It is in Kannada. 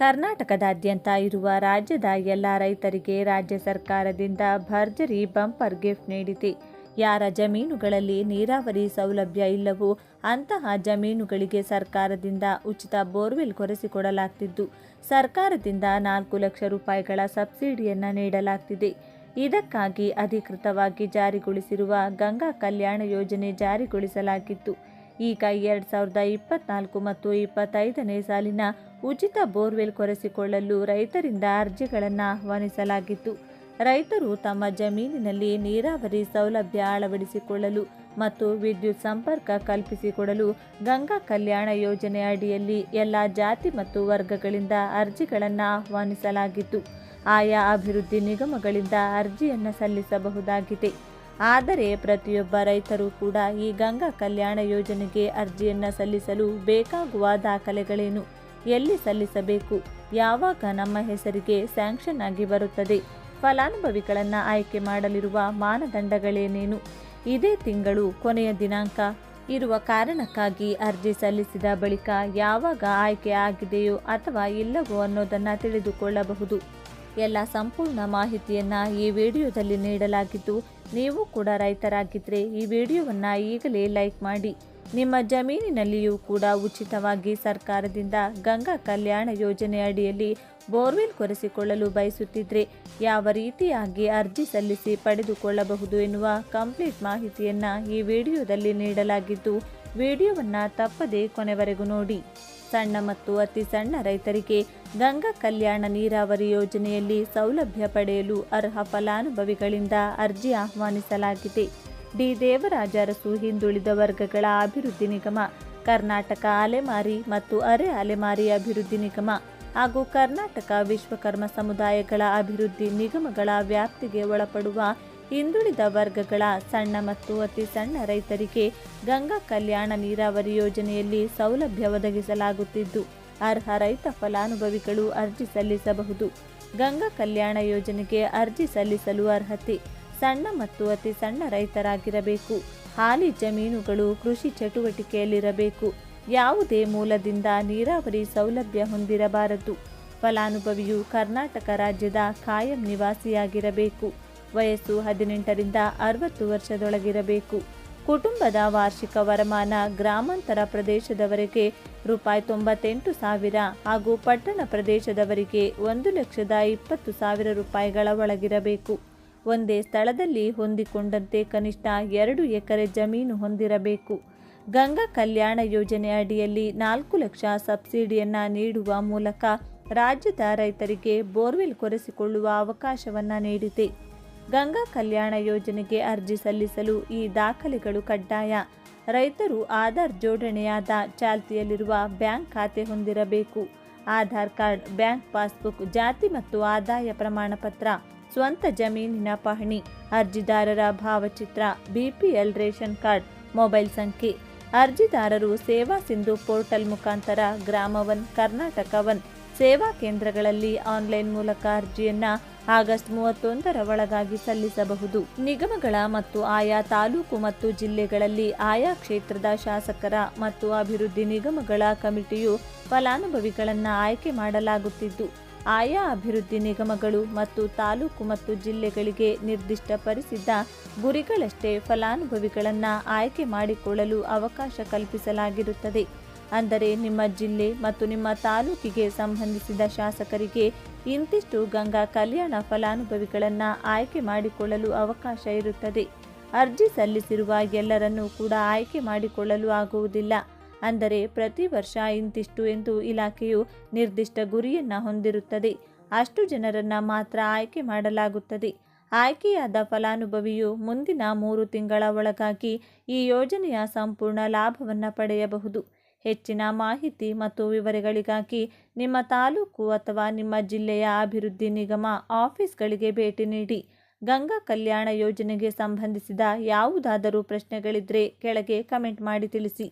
ಕರ್ನಾಟಕದಾದ್ಯಂತ ಇರುವ ರಾಜ್ಯದ ಎಲ್ಲ ರೈತರಿಗೆ ರಾಜ್ಯ ಸರ್ಕಾರದಿಂದ ಭರ್ಜರಿ ಬಂಪರ್ ಗಿಫ್ಟ್ ನೀಡಿದೆ. ಯಾರ ಜಮೀನುಗಳಲ್ಲಿ ನೀರಾವರಿ ಸೌಲಭ್ಯ ಇಲ್ಲವೋ ಅಂತಹ ಜಮೀನುಗಳಿಗೆ ಸರ್ಕಾರದಿಂದ ಉಚಿತ ಬೋರ್ವೆಲ್ ಕೊರೆಸಿಕೊಡಲಾಗ್ತಿದ್ದು. ಸರ್ಕಾರದಿಂದ ನಾಲ್ಕು ಲಕ್ಷ ರೂಪಾಯಿಗಳ ಸಬ್ಸಿಡಿಯನ್ನು ನೀಡಲಾಗ್ತಿದೆ. ಇದಕ್ಕಾಗಿ ಅಧಿಕೃತವಾಗಿ ಜಾರಿಗೊಳಿಸಿರುವ ಗಂಗಾ ಕಲ್ಯಾಣ ಯೋಜನೆ ಜಾರಿಗೊಳಿಸಲಾಗಿತ್ತು. ಈಗ ಎರಡು ಸಾವಿರದ ಇಪ್ಪತ್ನಾಲ್ಕು ಮತ್ತು ಇಪ್ಪತ್ತೈದನೇ ಸಾಲಿನ ಉಚಿತ ಬೋರ್ವೆಲ್ ಕೊರೆಸಿಕೊಳ್ಳಲು ರೈತರಿಂದ ಅರ್ಜಿಗಳನ್ನು ಆಹ್ವಾನಿಸಲಾಗಿತ್ತು. ರೈತರು ತಮ್ಮ ಜಮೀನಿನಲ್ಲಿ ನೀರಾವರಿ ಸೌಲಭ್ಯ ಅಳವಡಿಸಿಕೊಳ್ಳಲು ಮತ್ತು ವಿದ್ಯುತ್ ಸಂಪರ್ಕ ಕಲ್ಪಿಸಿಕೊಡಲು ಗಂಗಾ ಕಲ್ಯಾಣ ಯೋಜನೆ ಅಡಿಯಲ್ಲಿ ಎಲ್ಲ ಜಾತಿ ಮತ್ತು ವರ್ಗಗಳಿಂದ ಅರ್ಜಿಗಳನ್ನು ಆಹ್ವಾನಿಸಲಾಗಿತ್ತು. ಆಯಾ ಅಭಿವೃದ್ಧಿ ನಿಗಮಗಳಿಂದ ಅರ್ಜಿಯನ್ನು ಸಲ್ಲಿಸಬಹುದಾಗಿದೆ. ಆದರೆ ಪ್ರತಿಯೊಬ್ಬ ರೈತರು ಕೂಡ ಈ ಗಂಗಾ ಕಲ್ಯಾಣ ಯೋಜನೆಗೆ ಅರ್ಜಿಯನ್ನು ಸಲ್ಲಿಸಲು ಬೇಕಾಗುವ ದಾಖಲೆಗಳೇನು? ಎಲ್ಲಿ ಸಲ್ಲಿಸಬೇಕು? ಯಾವಾಗ ನಮ್ಮ ಹೆಸರಿಗೆ ಸ್ಯಾಂಕ್ಷನ್ ಆಗಿ ಬರುತ್ತದೆ? ಫಲಾನುಭವಿಗಳನ್ನು ಆಯ್ಕೆ ಮಾಡಲಿರುವ ಮಾನದಂಡಗಳೇನೇನು? ಇದೇ ತಿಂಗಳು ಕೊನೆಯ ದಿನಾಂಕ. ಇರುವ ಕಾರಣಕ್ಕಾಗಿ ಅರ್ಜಿ ಸಲ್ಲಿಸಿದ ಬಳಿಕ ಯಾವಾಗ ಆಯ್ಕೆ ಆಗಿದೆಯೋ ಅಥವಾ ಇಲ್ಲವೋ ಅನ್ನೋದನ್ನು ತಿಳಿದುಕೊಳ್ಳಬಹುದು. ಎಲ್ಲ ಸಂಪೂರ್ಣ ಮಾಹಿತಿಯನ್ನು ಈ ವಿಡಿಯೋದಲ್ಲಿ ನೀಡಲಾಗಿದ್ದು, ನೀವು ಕೂಡ ರೈತರಾಗಿದ್ದರೆ ಈ ವಿಡಿಯೋವನ್ನು ಈಗಲೇ ಲೈಕ್ ಮಾಡಿ. ನಿಮ್ಮ ಜಮೀನಿನಲ್ಲಿಯೂ ಕೂಡ ಉಚಿತವಾಗಿ ಸರ್ಕಾರದಿಂದ ಗಂಗಾ ಕಲ್ಯಾಣ ಯೋಜನೆ ಅಡಿಯಲ್ಲಿ ಬೋರ್ವೆಲ್ ಕೊರೆಸಿಕೊಳ್ಳಲು ಬಯಸುತ್ತಿದ್ದರೆ ಯಾವ ರೀತಿಯಾಗಿ ಅರ್ಜಿ ಸಲ್ಲಿಸಿ ಪಡೆದುಕೊಳ್ಳಬಹುದು ಎನ್ನುವ ಕಂಪ್ಲೀಟ್ ಮಾಹಿತಿಯನ್ನು ಈ ವಿಡಿಯೋದಲ್ಲಿ ನೀಡಲಾಗಿದ್ದು, ವಿಡಿಯೋವನ್ನು ತಪ್ಪದೇ ಕೊನೆವರೆಗೂ ನೋಡಿ. ಸಣ್ಣ ಮತ್ತು ಅತಿ ಸಣ್ಣ ರೈತರಿಗೆ ಗಂಗಾ ಕಲ್ಯಾಣ ನೀರಾವರಿ ಯೋಜನೆಯಲ್ಲಿ ಸೌಲಭ್ಯ ಪಡೆಯಲು ಅರ್ಹ ಫಲಾನುಭವಿಗಳಿಂದ ಅರ್ಜಿ ಆಹ್ವಾನಿಸಲಾಗಿದೆ. ಡಿ. ದೇವರಾಜ ಅರಸು ಹಿಂದುಳಿದ ವರ್ಗಗಳ ಅಭಿವೃದ್ಧಿ ನಿಗಮ, ಕರ್ನಾಟಕ ಅಲೆಮಾರಿ ಮತ್ತು ಅರೆ ಅಲೆಮಾರಿ ಅಭಿವೃದ್ಧಿ ನಿಗಮ ಹಾಗೂ ಕರ್ನಾಟಕ ವಿಶ್ವಕರ್ಮ ಸಮುದಾಯಗಳ ಅಭಿವೃದ್ಧಿ ನಿಗಮಗಳ ವ್ಯಾಪ್ತಿಗೆ ಒಳಪಡುವ ಹಿಂದುಳಿದ ವರ್ಗಗಳ ಸಣ್ಣ ಮತ್ತು ಅತಿ ಸಣ್ಣ ರೈತರಿಗೆ ಗಂಗಾ ಕಲ್ಯಾಣ ನೀರಾವರಿ ಯೋಜನೆಯಲ್ಲಿ ಸೌಲಭ್ಯ ಒದಗಿಸಲಾಗುತ್ತಿದ್ದು, ಅರ್ಹ ರೈತ ಫಲಾನುಭವಿಗಳು ಅರ್ಜಿ ಸಲ್ಲಿಸಬಹುದು. ಗಂಗಾ ಕಲ್ಯಾಣ ಯೋಜನೆಗೆ ಅರ್ಜಿ ಸಲ್ಲಿಸಲು ಅರ್ಹತೆ, ಸಣ್ಣ ಮತ್ತು ಅತಿ ಸಣ್ಣ ರೈತರಾಗಿರಬೇಕು. ಹಾಲಿ ಜಮೀನುಗಳು ಕೃಷಿ ಚಟುವಟಿಕೆಯಲ್ಲಿರಬೇಕು. ಯಾವುದೇ ಮೂಲದಿಂದ ನೀರಾವರಿ ಸೌಲಭ್ಯ ಹೊಂದಿರಬಾರದು. ಫಲಾನುಭವಿಯು ಕರ್ನಾಟಕ ರಾಜ್ಯದ ಕಾಯಂ ನಿವಾಸಿಯಾಗಿರಬೇಕು. ವಯಸ್ಸು ಹದಿನೆಂಟರಿಂದ ಅರವತ್ತು ವರ್ಷದೊಳಗಿರಬೇಕು. ಕುಟುಂಬದ ವಾರ್ಷಿಕ ವರಮಾನ ಗ್ರಾಮಾಂತರ ಪ್ರದೇಶದವರೆಗೆ ರೂಪಾಯಿ ತೊಂಬತ್ತೆಂಟು ಸಾವಿರ ಹಾಗೂ ಪಟ್ಟಣ ಪ್ರದೇಶದವರಿಗೆ ಒಂದು ಲಕ್ಷದ ಇಪ್ಪತ್ತು ಸಾವಿರ ರೂಪಾಯಿಗಳ ಒಳಗಿರಬೇಕು. ಒಂದೇ ಸ್ಥಳದಲ್ಲಿ ಹೊಂದಿಕೊಂಡಂತೆ ಕನಿಷ್ಠ ಎರಡು ಎಕರೆ ಜಮೀನು ಹೊಂದಿರಬೇಕು. ಗಂಗಾ ಕಲ್ಯಾಣ ಯೋಜನೆ ಅಡಿಯಲ್ಲಿ ನಾಲ್ಕು ಲಕ್ಷ ಸಬ್ಸಿಡಿಯನ್ನು ನೀಡುವ ಮೂಲಕ ರಾಜ್ಯದ ರೈತರಿಗೆ ಬೋರ್ವೆಲ್ ಕೊರೆಸಿಕೊಳ್ಳುವ ಅವಕಾಶವನ್ನು ನೀಡಿದೆ. ಗಂಗಾ ಕಲ್ಯಾಣ ಯೋಜನೆಗೆ ಅರ್ಜಿ ಸಲ್ಲಿಸಲು ಈ ದಾಖಲೆಗಳು ಕಡ್ಡಾಯ. ರೈತರು ಆಧಾರ್ ಜೋಡಣೆಯಾದ ಚಾಲ್ತಿಯಲ್ಲಿರುವ ಬ್ಯಾಂಕ್ ಖಾತೆ ಹೊಂದಿರಬೇಕು. ಆಧಾರ್ ಕಾರ್ಡ್, ಬ್ಯಾಂಕ್ ಪಾಸ್ಬುಕ್, ಜಾತಿ ಮತ್ತು ಆದಾಯ ಪ್ರಮಾಣ ಪತ್ರ ಸ್ವಂತ ಜಮೀನಿನ ಪಹಣಿ, ಅರ್ಜಿದಾರರ ಭಾವಚಿತ್ರ ಬಿಪಿಎಲ್ ರೇಷನ್ ಕಾರ್ಡ್, ಮೊಬೈಲ್ ಸಂಖ್ಯೆ. ಅರ್ಜಿದಾರರು ಸೇವಾ ಸಿಂಧು ಪೋರ್ಟಲ್ ಮುಖಾಂತರ ಗ್ರಾಮವನ್ ಕರ್ನಾಟಕ ಒನ್ ಸೇವಾ ಕೇಂದ್ರಗಳಲ್ಲಿ ಆನ್ಲೈನ್ ಮೂಲಕ ಅರ್ಜಿಯನ್ನ ಆಗಸ್ಟ್ ಮೂವತ್ತೊಂದರ ಒಳಗಾಗಿ ಸಲ್ಲಿಸಬಹುದು. ನಿಗಮಗಳ ಮತ್ತು ಆಯಾ ತಾಲೂಕು ಮತ್ತು ಜಿಲ್ಲೆಗಳಲ್ಲಿ ಆಯಾ ಕ್ಷೇತ್ರದ ಶಾಸಕರ ಮತ್ತು ಅಭಿವೃದ್ಧಿ ನಿಗಮಗಳ ಕಮಿಟಿಯು ಫಲಾನುಭವಿಗಳನ್ನು ಆಯ್ಕೆ ಮಾಡಲಾಗುತ್ತಿದ್ದು, ಆಯಾ ಅಭಿವೃದ್ಧಿ ನಿಗಮಗಳು ಮತ್ತು ತಾಲೂಕು ಮತ್ತು ಜಿಲ್ಲೆಗಳಿಗೆ ನಿರ್ದಿಷ್ಟಪಡಿಸಿದ್ದ ಗುರಿಗಳಷ್ಟೇ ಫಲಾನುಭವಿಗಳನ್ನು ಆಯ್ಕೆ ಮಾಡಿಕೊಳ್ಳಲು ಅವಕಾಶ ಕಲ್ಪಿಸಲಾಗಿರುತ್ತದೆ. ಅಂದರೆ ನಿಮ್ಮ ಜಿಲ್ಲೆ ಮತ್ತು ನಿಮ್ಮ ತಾಲೂಕಿಗೆ ಸಂಬಂಧಿಸಿದ ಶಾಸಕರಿಗೆ ಇಂತಿಷ್ಟು ಗಂಗಾ ಕಲ್ಯಾಣ ಫಲಾನುಭವಿಗಳನ್ನು ಆಯ್ಕೆ ಮಾಡಿಕೊಳ್ಳಲು ಅವಕಾಶ ಇರುತ್ತದೆ. ಅರ್ಜಿ ಸಲ್ಲಿಸಿರುವ ಎಲ್ಲರನ್ನೂ ಕೂಡ ಆಯ್ಕೆ ಮಾಡಿಕೊಳ್ಳಲು ಆಗುವುದಿಲ್ಲ. ಅಂದರೆ ಪ್ರತಿ ವರ್ಷ ಇಂತಿಷ್ಟು ಎಂದು ಇಲಾಖೆಯು ನಿರ್ದಿಷ್ಟ ಗುರಿಯನ್ನು ಹೊಂದಿರುತ್ತದೆ. ಅಷ್ಟು ಜನರನ್ನು ಮಾತ್ರ ಆಯ್ಕೆ ಮಾಡಲಾಗುತ್ತದೆ. ಆಯ್ಕೆಯಾದ ಫಲಾನುಭವಿಯು ಮುಂದಿನ ಮೂರು ತಿಂಗಳ ಒಳಗಾಗಿ ಈ ಯೋಜನೆಯ ಸಂಪೂರ್ಣ ಲಾಭವನ್ನು ಪಡೆಯಬಹುದು. ಹೆಚ್ಚಿನ ಮಾಹಿತಿ ಮತ್ತು ವಿವರಗಳಿಗಾಗಿ ನಿಮ್ಮ ತಾಲೂಕು ಅಥವಾ ನಿಮ್ಮ ಜಿಲ್ಲೆಯ ಅಭಿವೃದ್ಧಿ ನಿಗಮ ಆಫೀಸ್ಗಳಿಗೆ ಭೇಟಿ ನೀಡಿ. ಗಂಗಾ ಕಲ್ಯಾಣ ಯೋಜನೆಗೆ ಸಂಬಂಧಿಸಿದ ಯಾವುದಾದರೂ ಪ್ರಶ್ನೆಗಳಿದ್ದರೆ ಕೆಳಗೆ ಕಮೆಂಟ್ ಮಾಡಿ ತಿಳಿಸಿ.